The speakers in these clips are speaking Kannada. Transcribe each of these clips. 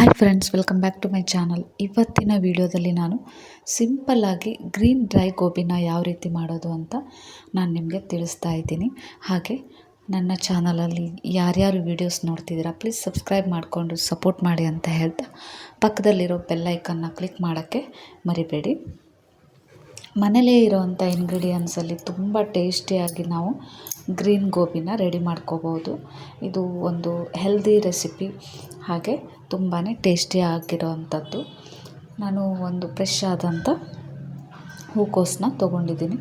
Hi friends welcome back to my channel ಇವತ್ತಿನ ವಿಡಿಯೋದಲ್ಲಿ ನಾನು ಸಿಂಪಲ್ಲಾಗಿ ಗ್ರೀನ್ ಡ್ರೈ ಗೋಬಿನ ಯಾವ ರೀತಿ ಮಾಡೋದು ಅಂತ ನಾನು ನಿಮಗೆ ತಿಳಿಸ್ತಾ ಇದ್ದೀನಿ. ಹಾಗೆ ನನ್ನ ಚಾನಲಲ್ಲಿ ಯಾರ್ಯಾರು ವೀಡಿಯೋಸ್ ನೋಡ್ತಿದ್ದೀರಾ ಪ್ಲೀಸ್ ಸಬ್ಸ್ಕ್ರೈಬ್ ಮಾಡಿಕೊಂಡು ಸಪೋರ್ಟ್ ಮಾಡಿ ಅಂತ ಹೇಳ್ತಾ ಪಕ್ಕದಲ್ಲಿರೋ ಬೆಲ್ಲೈಕನ್ನ ಕ್ಲಿಕ್ ಮಾಡೋಕ್ಕೆ ಮರಿಬೇಡಿ. ಮನೇಲೇ ಇರೋವಂಥ ಇಂಗ್ರೀಡಿಯೆಂಟ್ಸಲ್ಲಿ ತುಂಬ ಟೇಸ್ಟಿಯಾಗಿ ನಾವು ಗ್ರೀನ್ ಗೋಬಿನ ರೆಡಿ ಮಾಡ್ಕೋಬೋದು. ಇದು ಒಂದು ಹೆಲ್ದಿ ರೆಸಿಪಿ ಹಾಗೆ ತುಂಬಾ ಟೇಸ್ಟಿಯಾಗಿರೋವಂಥದ್ದು ನಾನು ಒಂದು ಫ್ರೆಶ್ ಆದಂಥ ಹೂಕೋಸನ್ನ ತೊಗೊಂಡಿದ್ದೀನಿ.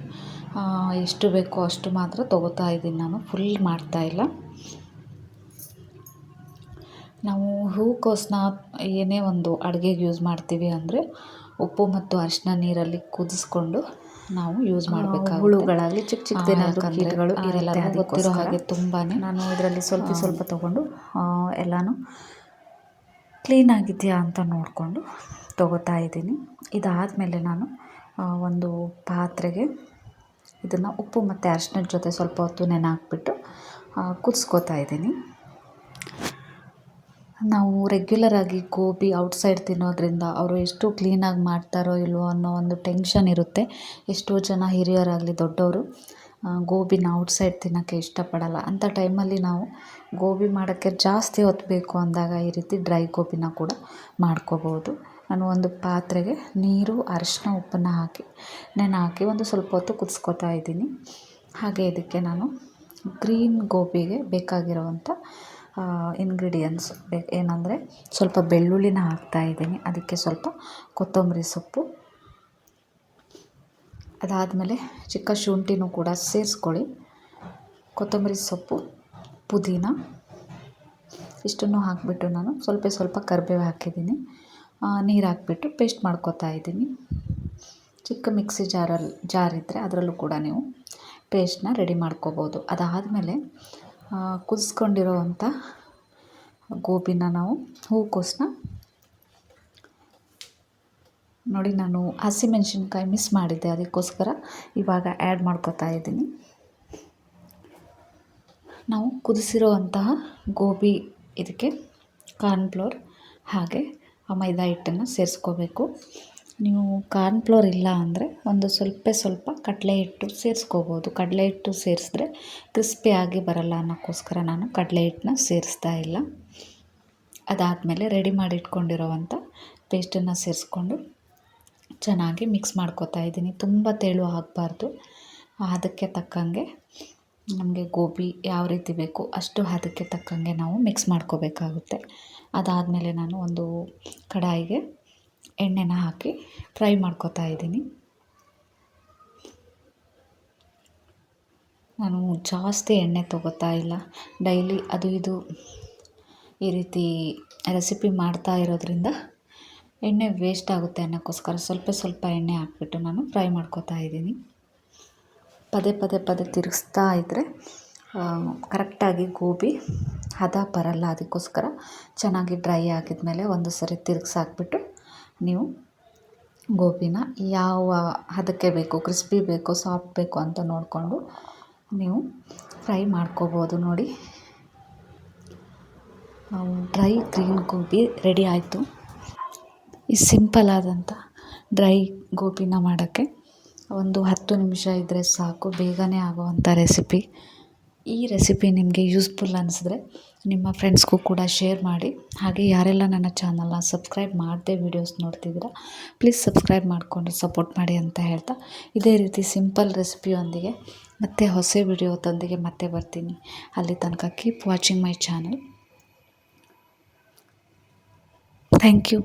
ಎಷ್ಟು ಬೇಕೋ ಅಷ್ಟು ಮಾತ್ರ ತೊಗೋತಾ ಇದ್ದೀನಿ ನಾನು. ಫುಲ್ ಮಾಡ್ತಾಯಿಲ್ಲ ನಾವು ಹೂಕೋಸನ್ನ ಏನೇ ಒಂದು ಅಡುಗೆಗೆ ಯೂಸ್ ಮಾಡ್ತೀವಿ ಅಂದರೆ ಉಪ್ಪು ಮತ್ತು ಅರಿಶಿನ ನೀರಲ್ಲಿ ಕುದಿಸ್ಕೊಂಡು ನಾವು ಯೂಸ್ ಮಾಡಬೇಕಾಗುತ್ತೆ. ಹುಳುಗಳಾಗಲಿ ಚಿಕ್ಕ ಚಿಕ್ಕದೇನಾದರೂ ಕೀಟಗಳು ಇರಲ್ಲ ಗೊತ್ತಿರೋ ಹಾಗೆ ತುಂಬಾ ನಾನು ಇದರಲ್ಲಿ ಸ್ವಲ್ಪ ಸ್ವಲ್ಪ ತೊಗೊಂಡು ಎಲ್ಲನೂ ಕ್ಲೀನ್ ಆಗಿದೆಯಾ ಅಂತ ನೋಡಿಕೊಂಡು ತೊಗೋತಾ ಇದ್ದೀನಿ. ಇದಾದಮೇಲೆ ನಾನು ಒಂದು ಪಾತ್ರೆಗೆ ಇದನ್ನು ಉಪ್ಪು ಮತ್ತು ಅರಿಶಿನದ ಜೊತೆ ಸ್ವಲ್ಪ ಹೊತ್ತು ನೆನೆ ಹಾಕ್ಬಿಟ್ಟು ಕುದಿಸ್ಕೋತಾ ಇದ್ದೀನಿ. ನಾವು ರೆಗ್ಯುಲರ್ ಆಗಿ ಗೋಬಿ ಔಟ್ಸೈಡ್ ತಿನ್ನೋದ್ರಿಂದ ಅವರು ಎಷ್ಟು ಕ್ಲೀನಾಗಿ ಮಾಡ್ತಾರೋ ಇಲ್ವೋ ಅನ್ನೋ ಒಂದು ಟೆನ್ಷನ್ ಇರುತ್ತೆ. ಎಷ್ಟೋ ಜನ ಹಿರಿಯರಾಗಲಿ ದೊಡ್ಡವರು ಗೋಬಿನ ಔಟ್ಸೈಡ್ ತಿನ್ನೋಕ್ಕೆ ಇಷ್ಟಪಡಲ್ಲ. ಅಂಥ ಟೈಮಲ್ಲಿ ನಾವು ಗೋಬಿ ಮಾಡೋಕ್ಕೆ ಜಾಸ್ತಿ ಹೊತ್ತು ಬೇಕು ಅಂದಾಗ ಈ ರೀತಿ ಡ್ರೈ ಗೋಬಿನ ಕೂಡ ಮಾಡ್ಕೋಬೋದು. ನಾನು ಒಂದು ಪಾತ್ರೆಗೆ ನೀರು ಅರಿಶಿನ ಉಪ್ಪನ್ನು ಹಾಕಿ, ನೆನೆ ಹಾಕಿ ಒಂದು ಸ್ವಲ್ಪ ಹೊತ್ತು ಕುದಿಸ್ಕೊತಾ ಇದ್ದೀನಿ. ಹಾಗೆ ಇದಕ್ಕೆ ನಾನು ಗ್ರೀನ್ ಗೋಬಿಗೆ ಬೇಕಾಗಿರುವಂಥ ಇಂಗ್ರೀಡಿಯೆಂಟ್ಸ್ ಏನಂದರೆ ಸ್ವಲ್ಪ ಬೆಳ್ಳುಳ್ಳಿನ ಹಾಕ್ತಾಯಿದ್ದೀನಿ ಅದಕ್ಕೆ ಸ್ವಲ್ಪ ಕೊತ್ತಂಬರಿ ಸೊಪ್ಪು. ಅದಾದಮೇಲೆ ಚಿಕ್ಕ ಶುಂಠಿನೂ ಕೂಡ ಸೇರಿಸ್ಕೊಳ್ಳಿ. ಕೊತ್ತಂಬರಿ ಸೊಪ್ಪು, ಪುದೀನ, ಇಷ್ಟನ್ನು ಹಾಕಿಬಿಟ್ಟು ನಾನು ಸ್ವಲ್ಪ ಸ್ವಲ್ಪ ಕರಿಬೇವು ಹಾಕಿದ್ದೀನಿ. ನೀರು ಹಾಕಿಬಿಟ್ಟು ಪೇಸ್ಟ್ ಮಾಡ್ಕೋತಾ ಇದ್ದೀನಿ. ಚಿಕ್ಕ ಮಿಕ್ಸಿ ಜಾರಲ್ಲಿ ಜಾರ್ ಇದ್ದರೆ ಅದರಲ್ಲೂ ಕೂಡ ನೀವು ಪೇಸ್ಟನ್ನ ರೆಡಿ ಮಾಡ್ಕೋಬೋದು. ಅದಾದಮೇಲೆ ಕುದಿಸ್ಕೊಂಡಿರೋವಂಥ ಗೋಬಿನ ನಾವು ಹೂಕೋಸನ್ನ ನೋಡಿ, ನಾನು ಹಸಿಮೆಣ್ಸಿನ್ಕಾಯಿ ಮಿಸ್ ಮಾಡಿದ್ದೆ ಅದಕ್ಕೋಸ್ಕರ ಇವಾಗ ಆ್ಯಡ್ ಮಾಡ್ಕೋತಾ ಇದ್ದೀನಿ. ನಾವು ಕುದಿಸಿರೋವಂತಹ ಗೋಬಿ ಇದಕ್ಕೆ ಕಾರ್ನ್ಫ್ಲೋರ್ ಹಾಗೆ ಆ ಮೈದಾ ಹಿಟ್ಟನ್ನು ಸೇರಿಸ್ಕೋಬೇಕು. ನೀವು ಕಾರ್ನ್ಫ್ಲೋರ್ ಇಲ್ಲ ಅಂದರೆ ಒಂದು ಸ್ವಲ್ಪ ಸ್ವಲ್ಪ ಕಡಲೆ ಹಿಟ್ಟು ಸೇರಿಸ್ಕೋಬೋದು. ಕಡಲೆ ಹಿಟ್ಟು ಸೇರಿಸಿದ್ರೆ ಕ್ರಿಸ್ಪಿಯಾಗಿ ಬರಲ್ಲ ಅನ್ನೋಕ್ಕೋಸ್ಕರ ನಾನು ಕಡಲೆ ಹಿಟ್ಟನ್ನ ಸೇರಿಸ್ತಾ ಇಲ್ಲ. ಅದಾದಮೇಲೆ ರೆಡಿ ಮಾಡಿ ಇಟ್ಕೊಂಡಿರೋವಂಥ ಪೇಸ್ಟನ್ನು ಸೇರಿಸ್ಕೊಂಡು ಚೆನ್ನಾಗಿ ಮಿಕ್ಸ್ ಮಾಡ್ಕೋತಾ ಇದ್ದೀನಿ. ತುಂಬ ತೆಳು ಆಗಬಾರ್ದು. ಅದಕ್ಕೆ ತಕ್ಕಂಗೆ ನಮಗೆ ಗೋಬಿ ಯಾವ ರೀತಿ ಬೇಕು ಅಷ್ಟು ಅದಕ್ಕೆ ತಕ್ಕಂಗೆ ನಾವು ಮಿಕ್ಸ್ ಮಾಡ್ಕೋಬೇಕಾಗುತ್ತೆ. ಅದಾದಮೇಲೆ ನಾನು ಒಂದು ಕಡಾಯಿಗೆ ಎಣ್ಣೆನ ಹಾಕಿ ಫ್ರೈ ಮಾಡ್ಕೋತಾ ಇದ್ದೀನಿ. ನಾನು ಜಾಸ್ತಿ ಎಣ್ಣೆ ತೊಗೋತಾ ಇಲ್ಲ. ಡೈಲಿ ಅದು ಇದು ಈ ರೀತಿ ರೆಸಿಪಿ ಮಾಡ್ತಾ ಇರೋದ್ರಿಂದ ಎಣ್ಣೆ ವೇಸ್ಟ್ ಆಗುತ್ತೆ ಅನ್ನೋಕ್ಕೋಸ್ಕರ ಸ್ವಲ್ಪ ಸ್ವಲ್ಪ ಎಣ್ಣೆ ಹಾಕ್ಬಿಟ್ಟು ನಾನು ಫ್ರೈ ಮಾಡ್ಕೋತಾ ಇದ್ದೀನಿ. ಪದೇ ಪದೇ ಪದೇ ತಿರುಗಿಸ್ತಾ ಇದ್ದರೆ ಕರೆಕ್ಟಾಗಿ ಗೋಬಿ, ಹದ ಬರಲ್ಲ ಅದಕ್ಕೋಸ್ಕರ ಚೆನ್ನಾಗಿ ಡ್ರೈ ಆಗಿದ್ಮೇಲೆ ಒಂದು ಸರಿ ತಿರುಗ್ಸಾಕ್ಬಿಟ್ಟು ನೀವು ಗೋಬಿನ ಯಾವ ಹದಕ್ಕೆ ಬೇಕು ಕ್ರಿಸ್ಪಿ ಬೇಕೋ ಸಾಫ್ಟ್ ಬೇಕು ಅಂತ ನೋಡಿಕೊಂಡು ನೀವು ಫ್ರೈ ಮಾಡ್ಕೋಬೋದು ನೋಡಿ. ಡ್ರೈ ಗ್ರೀನ್ ಗೋಬಿ ರೆಡಿ ಆಯಿತು. ಈ ಸಿಂಪಲ್ ಆದಂಥ ಡ್ರೈ ಗೋಬಿನ ಮಾಡೋಕ್ಕೆ ಒಂದು ಹತ್ತು ನಿಮಿಷ ಇದ್ದರೆ ಸಾಕು, ಬೇಗನೆ ಆಗುವಂಥ ರೆಸಿಪಿ ಈ ರೆಸಿಪಿ ನಿಮಗೆ ಯೂಸ್ಫುಲ್ ಅನ್ನಿಸಿದ್ರೆ ನಿಮ್ಮ ಫ್ರೆಂಡ್ಸ್ಗೂ ಕೂಡ ಶೇರ್ ಮಾಡಿ. ಹಾಗೆ ಯಾರೆಲ್ಲ ನನ್ನ ಚಾನಲ್ನ ಸಬ್ಸ್ಕ್ರೈಬ್ ಮಾಡದೆ ವೀಡಿಯೋಸ್ ನೋಡ್ತಿದ್ದೀರಾ ಪ್ಲೀಸ್ ಸಬ್ಸ್ಕ್ರೈಬ್ ಮಾಡಿಕೊಂಡು ಸಪೋರ್ಟ್ ಮಾಡಿ ಅಂತ ಹೇಳ್ತಾ ಇದೇ ರೀತಿ ಸಿಂಪಲ್ ರೆಸಿಪಿಯೊಂದಿಗೆ ಮತ್ತೆ ಹೊಸ ವಿಡಿಯೋದೊಂದಿಗೆ ಮತ್ತೆ ಬರ್ತೀನಿ. ಅಲ್ಲಿ ತನಕ keep watching my channel thank you